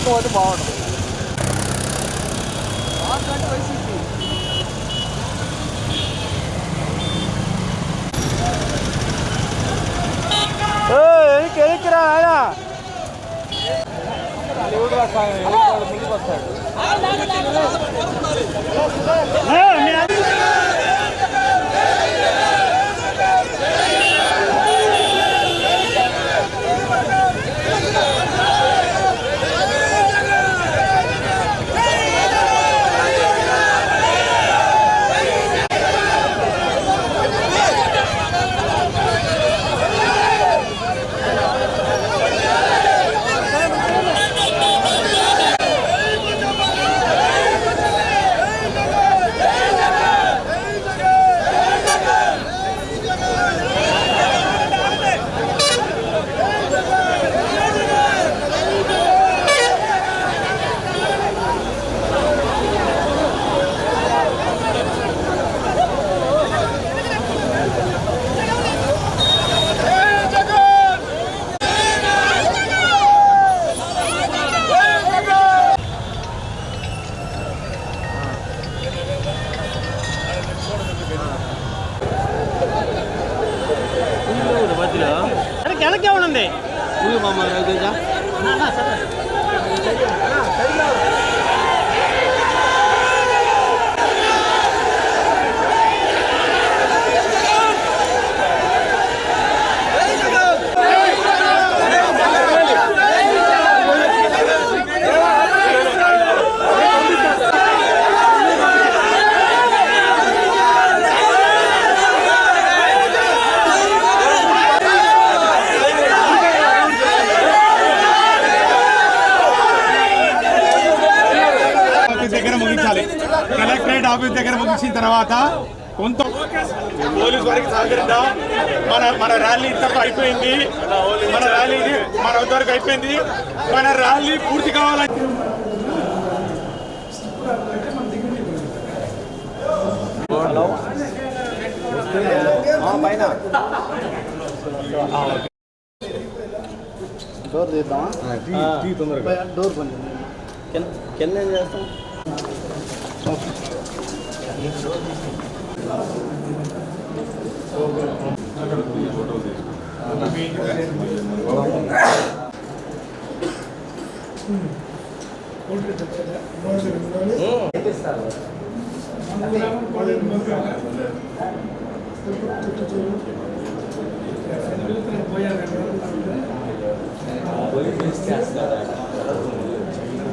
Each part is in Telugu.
రాకపోతే బాగుంటుంది. వైసీపీ ఎనికి ఎనికిరా ఆయన ముందుకు వస్తాడు. ఆఫీస్ దగ్గర ముగించిన తర్వాత కొంత పోలీస్ వారికి సహకరిద్దాం మన మన ర్యాలీ ఇంతకు అయిపోయింది. మన ర్యాలీ మన వరకు అయిపోయింది. మన ర్యాలీ పూర్తి కావాలంటే పైన డోర్ తీద్దామా డోర్ కొంచెం కింద ఏం చేస్తాం?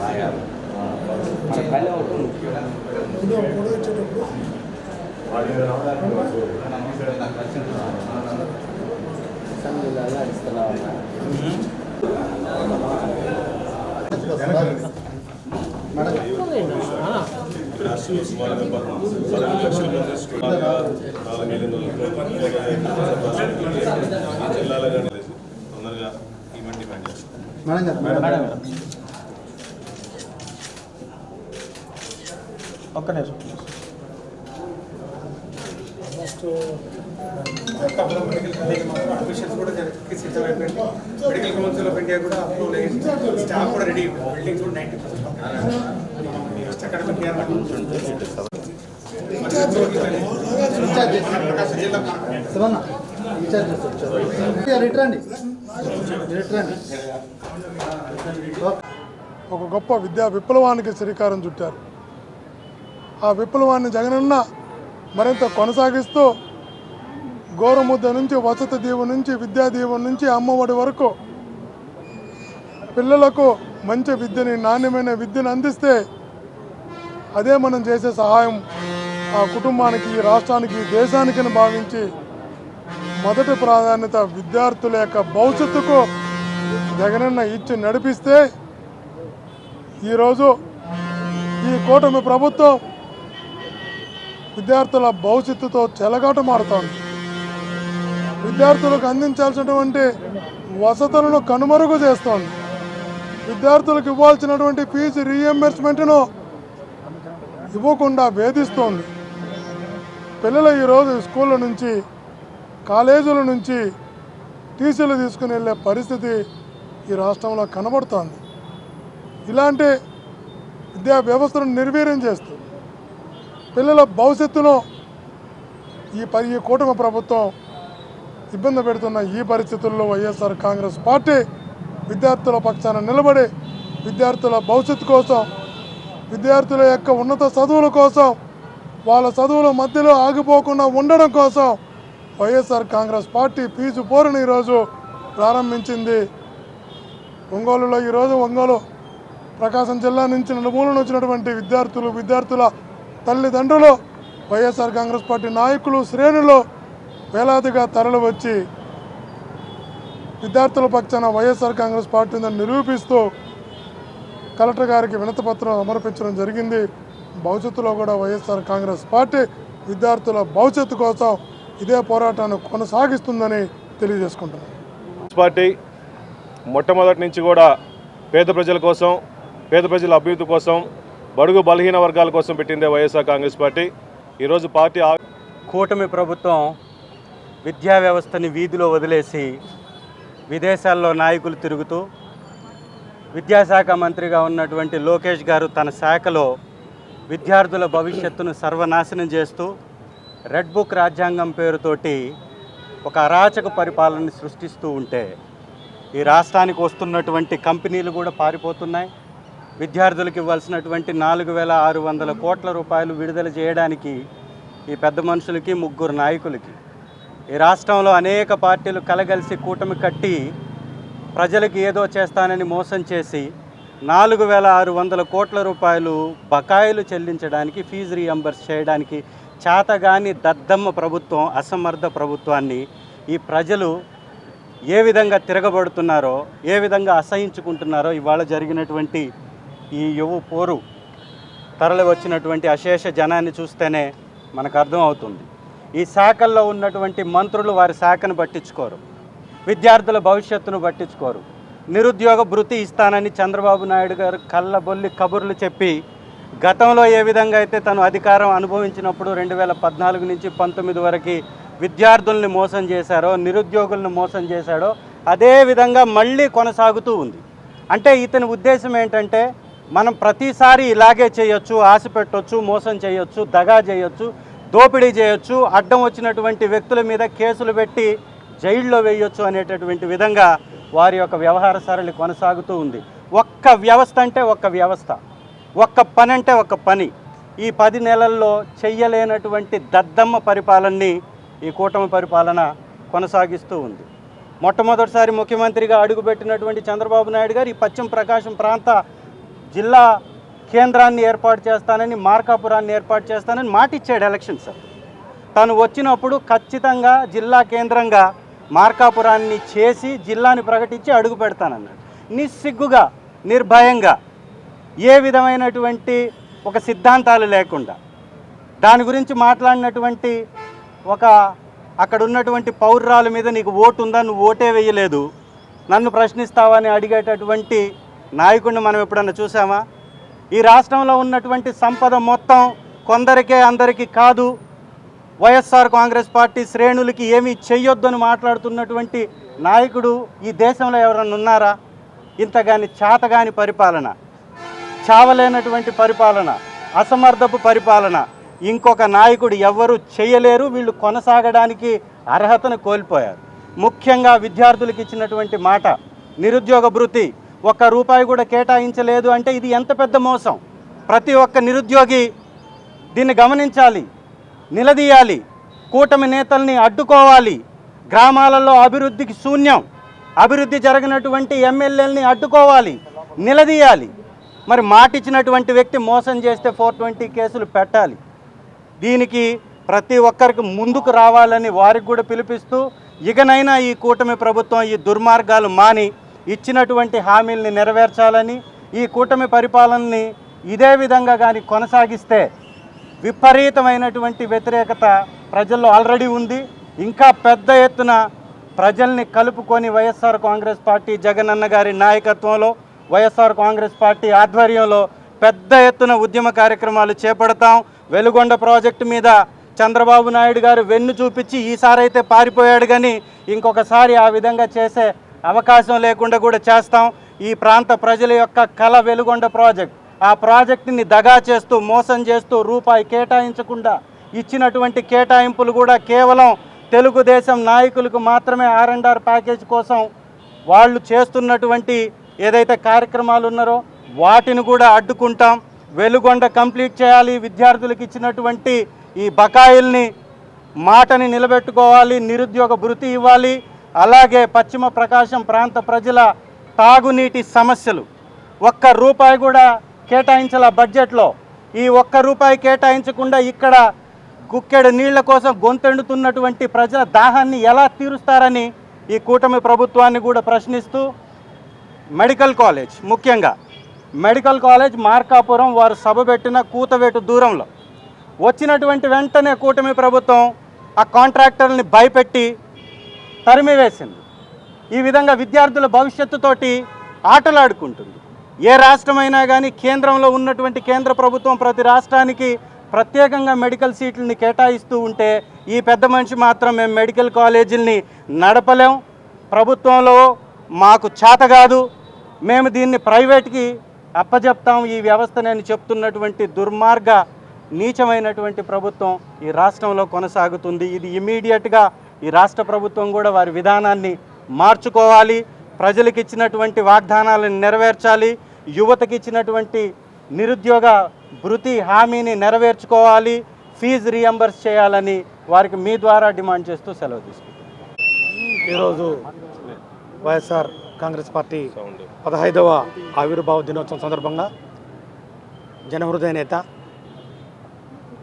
పోయారు మన పల్లె ఒకటి ముఖ్యం తొందరగా ఈవెంట్ డిమాండ్ చేస్తాం మేడం గారు మేడం ఒక్క నిమిషం. అడ్మిషన్స్ కూడా జరిగి సిద్ధం అయిపోయింది. మెడికల్ కౌన్సిల్ ఆఫ్ ఇండియా కూడా అప్రూవ్ అయ్యింది. స్టాఫ్ కూడా రెడీ బిల్డింగ్స్ కూడా నైంటీ ఒక గొప్ప విద్యా విప్లవానికి శ్రీకారం చుట్టారు. ఆ విప్లవాన్ని జగనన్న మరింత కొనసాగిస్తూ గోరముద్ద నుంచి వసతి దీవు నుంచి విద్యాదీవం నుంచి అమ్మఒడి వరకు పిల్లలకు మంచి విద్యని నాణ్యమైన విద్యను అందిస్తే అదే మనం చేసే సహాయం ఆ కుటుంబానికి రాష్ట్రానికి దేశానికి భావించి మొదటి ప్రాధాన్యత విద్యార్థుల యొక్క భవిష్యత్తుకు జగనన్న ఇచ్చి నడిపిస్తే ఈరోజు ఈ కూటమి ప్రభుత్వం విద్యార్థుల భవిష్యత్తుతో చెలగాట మారుతోంది. విద్యార్థులకు అందించాల్సినటువంటి వసతులను కనుమరుగు చేస్తోంది. విద్యార్థులకు ఇవ్వాల్సినటువంటి ఫీజు రీఎంబర్స్మెంట్ను ఇవ్వకుండా వేధిస్తోంది. పిల్లలు ఈరోజు స్కూళ్ళ నుంచి కాలేజీల నుంచి టీసీలు తీసుకుని వెళ్ళే పరిస్థితి ఈ రాష్ట్రంలో కనబడుతోంది. ఇలాంటి విద్యా వ్యవస్థను నిర్వీర్యం చేస్తుంది. పిల్లల భవిష్యత్తును ఈ పరి ఈ కూటమి ప్రభుత్వం ఇబ్బంది పెడుతున్న ఈ పరిస్థితుల్లో వైఎస్ఆర్ కాంగ్రెస్ పార్టీ విద్యార్థుల పక్షాన నిలబడి విద్యార్థుల భవిష్యత్తు కోసం విద్యార్థుల యొక్క ఉన్నత చదువుల కోసం వాళ్ళ చదువుల మధ్యలో ఆగిపోకుండా ఉండడం కోసం వైఎస్ఆర్ కాంగ్రెస్ పార్టీ ఫీజు పోరును ఈరోజు ప్రారంభించింది. ఒంగోలులో ఈరోజు ఒంగోలు ప్రకాశం జిల్లా నుంచి నలుమూల వచ్చినటువంటి విద్యార్థులు విద్యార్థుల తల్లిదండ్రులు వైఎస్ఆర్ కాంగ్రెస్ పార్టీ నాయకులు శ్రేణులు వేలాదిగా తరలి వచ్చి విద్యార్థుల పక్షాన వైఎస్ఆర్ కాంగ్రెస్ పార్టీని నిరూపిస్తూ కలెక్టర్ గారికి వినతిపత్రం సమర్పించడం జరిగింది. భవిష్యత్తులో కూడా వైఎస్ఆర్ కాంగ్రెస్ పార్టీ విద్యార్థుల భవిష్యత్తు కోసం ఇదే పోరాటాన్ని కొనసాగిస్తుందని తెలియజేసుకుంటున్నాను. పార్టీ మొట్టమొదటి నుంచి కూడా పేద ప్రజల కోసం పేద ప్రజల అభివృద్ధి కోసం బడుగు బలహీన వర్గాల కోసం పెట్టిందే వైఎస్ఆర్ కాంగ్రెస్ పార్టీ. ఈరోజు పార్టీ కూటమి ప్రభుత్వం విద్యా వ్యవస్థని వీధిలో వదిలేసి విదేశాల్లో నాయకులు తిరుగుతూ విద్యాశాఖ మంత్రిగా ఉన్నటువంటి లోకేష్ గారు తన శాఖలో విద్యార్థుల భవిష్యత్తును సర్వనాశనం చేస్తూ రెడ్ బుక్ రాజ్యాంగం పేరుతోటి ఒక అరాచక పరిపాలనని సృష్టిస్తూ ఉంటే ఈ రాష్ట్రానికి వస్తున్నటువంటి కంపెనీలు కూడా పారిపోతున్నాయి. విద్యార్థులకు ఇవ్వాల్సినటువంటి నాలుగు వేల ఆరు వందల కోట్ల రూపాయలు విడుదల చేయడానికి ఈ పెద్ద మనుషులకి ముగ్గురు నాయకులకి ఈ రాష్ట్రంలో అనేక పార్టీలు కలగలిసి కూటమి కట్టి ప్రజలకు ఏదో చేస్తానని మోసం చేసి నాలుగు వేల ఆరు వందల కోట్ల రూపాయలు బకాయిలు చెల్లించడానికి ఫీజు రీఎంబర్స్ చేయడానికి చేతగాని దద్దమ్మ ప్రభుత్వం అసమర్థ ప్రభుత్వాన్ని ఈ ప్రజలు ఏ విధంగా తిరగబడుతున్నారో ఏ విధంగా అసహించుకుంటున్నారో ఇవాళ జరిగినటువంటి ఈ యువ పోరు తరలి వచ్చినటువంటి అశేష జనాన్ని చూస్తేనే మనకు అర్థం అవుతుంది ఈ శాఖల్లో ఉన్నటువంటి మంత్రులు వారి శాఖను పట్టించుకోరు. విద్యార్థుల భవిష్యత్తును పట్టించుకోరు. నిరుద్యోగ భృతి ఇస్తానని చంద్రబాబు నాయుడు గారు కళ్ళబొల్లి కబుర్లు చెప్పి గతంలో ఏ విధంగా అయితే తను అధికారం అనుభవించినప్పుడు రెండు వేల పద్నాలుగు నుంచి పంతొమ్మిది వరకు విద్యార్థుల్ని మోసం చేశారో నిరుద్యోగులను మోసం చేశాడో అదే విధంగా మళ్ళీ కొనసాగుతూ ఉంది. అంటే ఇతని ఉద్దేశం ఏంటంటే మనం ప్రతిసారి ఇలాగే చేయొచ్చు ఆశ పెట్టొచ్చు మోసం చేయొచ్చు దగా చేయొచ్చు దోపిడీ చేయొచ్చు అడ్డం వచ్చినటువంటి వ్యక్తుల మీద కేసులు పెట్టి జైల్లో వేయొచ్చు అనేటటువంటి విధంగా వారి యొక్క వ్యవహార సరళి కొనసాగుతూ ఉంది. ఒక్క వ్యవస్థ అంటే ఒక్క వ్యవస్థ. ఒక్క పని అంటే ఒక పని. ఈ పది నెలల్లో చెయ్యలేనటువంటి దద్దమ్మ పరిపాలనని ఈ కూటమి పరిపాలన కొనసాగిస్తూ ఉంది. మొట్టమొదటిసారి ముఖ్యమంత్రిగా అడుగుపెట్టినటువంటి చంద్రబాబు నాయుడు గారు ఈ పశ్చిమ ప్రకాశం ప్రాంత జిల్లా కేంద్రాన్ని ఏర్పాటు చేస్తానని మార్కాపురాన్ని ఏర్పాటు చేస్తానని మాటిచ్చాడు ఎలక్షన్ సార్. తను వచ్చినప్పుడు ఖచ్చితంగా జిల్లా కేంద్రంగా మార్కాపురాన్ని చేసి జిల్లాని ప్రకటించి అడుగు పెడతానన్నాడు. నిస్సిగ్గుగా నిర్భయంగా ఏ విధమైనటువంటి ఒక సిద్ధాంతాలు లేకుండా దాని గురించి మాట్లాడినటువంటి ఒక అక్కడ ఉన్నటువంటి పౌరురాల మీద నీకు ఓటు ఉందా నువ్వు ఓటే వేయలేదు. నన్ను ప్రశ్నిస్తావని అడిగేటటువంటి నాయకుడిని మనం ఎప్పుడన్నా చూసామా? ఈ రాష్ట్రంలో ఉన్నటువంటి సంపద మొత్తం కొందరికే అందరికీ కాదు. వైఎస్ఆర్ కాంగ్రెస్ పార్టీ శ్రేణులకి ఏమీ చెయ్యొద్దని మాట్లాడుతున్నటువంటి నాయకుడు ఈ దేశంలో ఎవరన్నా ఉన్నారా? ఇంతగాని చాతగాని పరిపాలన చావలేనటువంటి పరిపాలన అసమర్థపు పరిపాలన ఇంకొక నాయకుడు ఎవ్వరూ చేయలేరు వీళ్ళు కొనసాగడానికి అర్హతను కోల్పోయారు. ముఖ్యంగా విద్యార్థులకు ఇచ్చినటువంటి మాట నిరుద్యోగ భృతి ఒక్క రూపాయి కూడా కేటాయించలేదు అంటే ఇది ఎంత పెద్ద మోసం? ప్రతి ఒక్క నిరుద్యోగి దీన్ని గమనించాలి నిలదీయాలి కూటమి నేతల్ని అడ్డుకోవాలి. గ్రామాలలో అభివృద్ధికి శూన్యం అభివృద్ధి జరిగినటువంటి ఎమ్మెల్యేలని అడ్డుకోవాలి నిలదీయాలి. మరి మాటిచ్చినటువంటి వ్యక్తి మోసం చేస్తే ఫోర్ ట్వంటీ కేసులు పెట్టాలి. దీనికి ప్రతి ఒక్కరికి ముందుకు రావాలని వారికి కూడా పిలిపిస్తూ ఇకనైనా ఈ కూటమి ప్రభుత్వం ఈ దుర్మార్గాలు మాని ఇచ్చినటువంటి హామీల్ని నెరవేర్చాలని ఈ కూటమి పరిపాలనని ఇదే విధంగా కానీ కొనసాగిస్తే విపరీతమైనటువంటి వ్యతిరేకత ప్రజల్లో ఆల్రెడీ ఉంది. ఇంకా పెద్ద ఎత్తున ప్రజల్ని కలుపుకొని వైఎస్ఆర్ కాంగ్రెస్ పార్టీ జగనన్న గారి నాయకత్వంలో వైఎస్ఆర్ కాంగ్రెస్ పార్టీ ఆధ్వర్యంలో పెద్ద ఎత్తున ఉద్యమ కార్యక్రమాలు చేపడతాం. వెలుగొండ ప్రాజెక్టు మీద చంద్రబాబు నాయుడు గారు వెన్ను చూపించి ఈసారైతే పారిపోయాడు కానీ ఇంకొకసారి ఆ విధంగా చేసే అవకాశం లేకుండా కూడా చేస్తాం. ఈ ప్రాంత ప్రజల యొక్క కళ వెలుగొండ ప్రాజెక్ట్. ఆ ప్రాజెక్టుని దగా చేస్తూ మోసం చేస్తూ రూపాయి కేటాయించకుండా ఇచ్చినటువంటి కేటాయింపులు కూడా కేవలం తెలుగుదేశం నాయకులకు మాత్రమే ఆర్ అండ్ ఆర్ ప్యాకేజ్ కోసం వాళ్ళు చేస్తున్నటువంటి ఏదైతే కార్యక్రమాలు ఉన్నారో వాటిని కూడా అడ్డుకుంటాం. వెలుగొండ కంప్లీట్ చేయాలి. విద్యార్థులకు ఇచ్చినటువంటి ఈ బకాయిల్ని మాటని నిలబెట్టుకోవాలి. నిరుద్యోగ భృతి ఇవ్వాలి. అలాగే పశ్చిమ ప్రకాశం ప్రాంత ప్రజల తాగునీటి సమస్యలు. ఒక్క రూపాయి కూడా కేటాయించాల బడ్జెట్లో. ఈ ఒక్క రూపాయి కేటాయించకుండా ఇక్కడ గుక్కెడు నీళ్ళ కోసం గొంతెండుతున్నటువంటి ప్రజల దాహాన్ని ఎలా తీరుస్తారని ఈ కూటమి ప్రభుత్వాన్ని కూడా ప్రశ్నిస్తూ మెడికల్ కాలేజ్ ముఖ్యంగా మెడికల్ కాలేజ్ మార్కాపురం వారు సభ పెట్టిన కూతవేటు దూరంలో. వచ్చినటువంటి వెంటనే కూటమి ప్రభుత్వం ఆ కాంట్రాక్టర్ని భయపెట్టి తరిమివేసింది. ఈ విధంగా విద్యార్థుల భవిష్యత్తుతోటి ఆటలాడుకుంటుంది. ఏ రాష్ట్రమైనా కానీ కేంద్రంలో ఉన్నటువంటి కేంద్ర ప్రభుత్వం ప్రతి రాష్ట్రానికి ప్రత్యేకంగా మెడికల్ సీట్లని కేటాయిస్తూ ఉంటే ఈ పెద్ద మనిషి మాత్రం మేము మెడికల్ కాలేజీల్ని నడపలేం. ప్రభుత్వంలో మాకు చేత కాదు. మేము దీన్ని ప్రైవేట్కి అప్పజెప్తాం. ఈ వ్యవస్థని చెప్తున్నటువంటి దుర్మార్గ నీచమైనటువంటి ప్రభుత్వం ఈ రాష్ట్రంలో కొనసాగుతుంది. ఇది ఇమీడియట్గా ఈ రాష్ట్ర ప్రభుత్వం కూడా వారి విధానాన్ని మార్చుకోవాలి. ప్రజలకు ఇచ్చినటువంటి వాగ్దానాలను నెరవేర్చాలి. యువతకి ఇచ్చినటువంటి నిరుద్యోగ భృతి హామీని నెరవేర్చుకోవాలి. ఫీజు రీఎంబర్స్ చేయాలని వారికి మీ ద్వారా డిమాండ్ చేస్తూ సెలవు తీసుకుంటాం ఈరోజు వైఎస్ఆర్ కాంగ్రెస్ పార్టీ పదహైదవ ఆవిర్భావ దినోత్సవం సందర్భంగా జనహృదయ నేత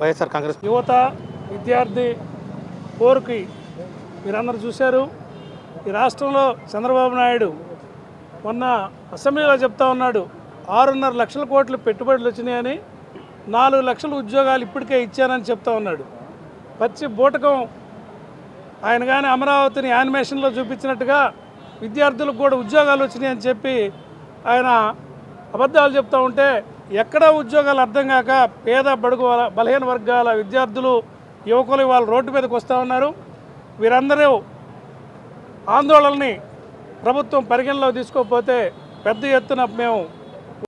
వైఎస్ఆర్ కాంగ్రెస్ యువత విద్యార్థి పోరుకి మీరందరూ చూశారు ఈ రాష్ట్రంలో చంద్రబాబు నాయుడు మొన్న అసెంబ్లీలో చెప్తా ఉన్నాడు ఆరున్నర లక్షల కోట్లు పెట్టుబడులు వచ్చినాయని నాలుగు లక్షల ఉద్యోగాలు ఇప్పటికే ఇచ్చానని చెప్తా ఉన్నాడు. పచ్చి బూటకం ఆయన కానీ అమరావతిని యానిమేషన్లో చూపించినట్టుగా విద్యార్థులకు కూడా ఉద్యోగాలు వచ్చినాయని చెప్పి ఆయన అబద్ధాలు చెప్తూ ఉంటే ఎక్కడా ఉద్యోగాలు అర్థం కాక పేద బడుగు బలహీన వర్గాల విద్యార్థులు యువకులు వాళ్ళు రోడ్డు మీదకి వస్తూ ఉన్నారు. వీరందరూ ఆందోళనని ప్రభుత్వం పరిగణలో తీసుకోకపోతే పెద్ద ఎత్తున మేము